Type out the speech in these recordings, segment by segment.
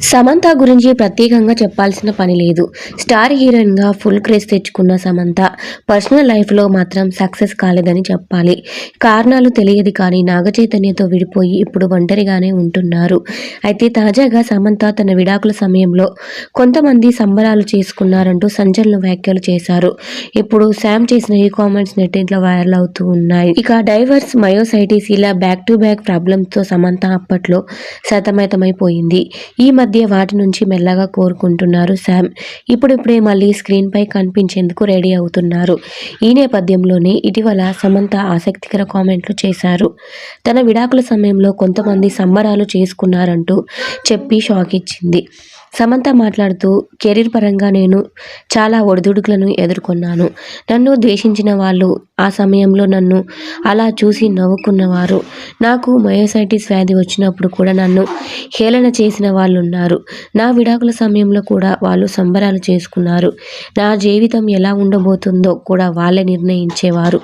సమంత గురించి ప్రత్యేకంగా చెప్పాల్సిన పని లేదు. స్టార్ హీరోయిన్గా ఫుల్ క్రేజ్ తెచ్చుకున్న సమంత పర్సనల్ లైఫ్లో మాత్రం సక్సెస్ కాలేదని చెప్పాలి. కారణాలు తెలియదు కానీ నాగచైతన్యతో విడిపోయి ఇప్పుడు ఒంటరిగానే ఉంటున్నారు. అయితే తాజాగా సమంత తన విడాకుల సమయంలో కొంతమంది సంబరాలు చేసుకున్నారంటూ సంచలన వ్యాఖ్యలు చేశారు. ఇప్పుడు శామ్ చేసిన ఈ కామెంట్స్ నెట్టింట్లో వైరల్ అవుతూ ఉన్నాయి. ఇక డైవర్స్ మయోసైటిస్ ఇలా బ్యాక్ టు బ్యాక్ ప్రాబ్లమ్స్తో సమంత అప్పట్లో సతమతమైపోయింది. ఈ మధ్య మధ్య వాటి నుంచి మెల్లగా కోరుకుంటున్నారు శామ్. ఇప్పుడిప్పుడే మళ్ళీ స్క్రీన్పై కనిపించేందుకు రెడీ అవుతున్నారు. ఈ నేపథ్యంలోనే ఇటీవల సమంత ఆసక్తికర కామెంట్లు చేశారు. తన విడాకుల సమయంలో కొంతమంది సంబరాలు చేసుకున్నారంటూ చెప్పి షాక్ ఇచ్చింది. సమంత మాట్లాడుతూ కెరీర్ పరంగా నేను చాలా ఒడిదుడుకులను ఎదుర్కొన్నాను. నన్ను ద్వేషించిన వాళ్ళు ఆ సమయంలో నన్ను అలా చూసి నవ్వుకున్నవారు. నాకు మయోసైటిస్ వ్యాధి వచ్చినప్పుడు కూడా నన్ను హేళన చేసిన వాళ్ళు ఉన్నారు నా విడాకుల సమయంలో కూడా వాళ్ళు సంబరాలు చేసుకున్నారు. నా జీవితం ఎలా ఉండబోతుందో కూడా వాళ్ళే నిర్ణయించేవారు.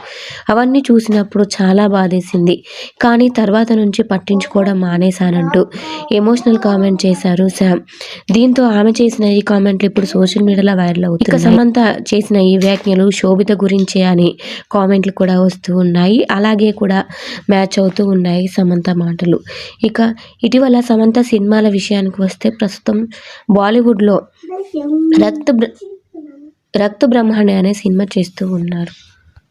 అవన్నీ చూసినప్పుడు చాలా బాధేసింది. కానీ తర్వాత నుంచి పట్టించుకోవడం మానేశానంటూ ఎమోషనల్ కామెంట్ చేశారు శామ్. దీంతో ఆమె చేసిన ఈ కామెంట్లు ఇప్పుడు సోషల్ మీడియాలో వైరల్ అవుతుంది ఇక సమంత చేసిన ఈ వ్యాఖ్యలు శోభిత గురించే అని కామెంట్లు కూడా వస్తూ ఉన్నాయి. అలాగే కూడా మ్యాచ్ అవుతూ ఉన్నాయి సమంత మాటలు. ఇక ఇటీవల సమంత సినిమాల విషయానికి వస్తే ప్రస్తుతం బాలీవుడ్లో రక్త రక్త బ్రహ్మాండ అనే సినిమా చేస్తూ ఉన్నారు.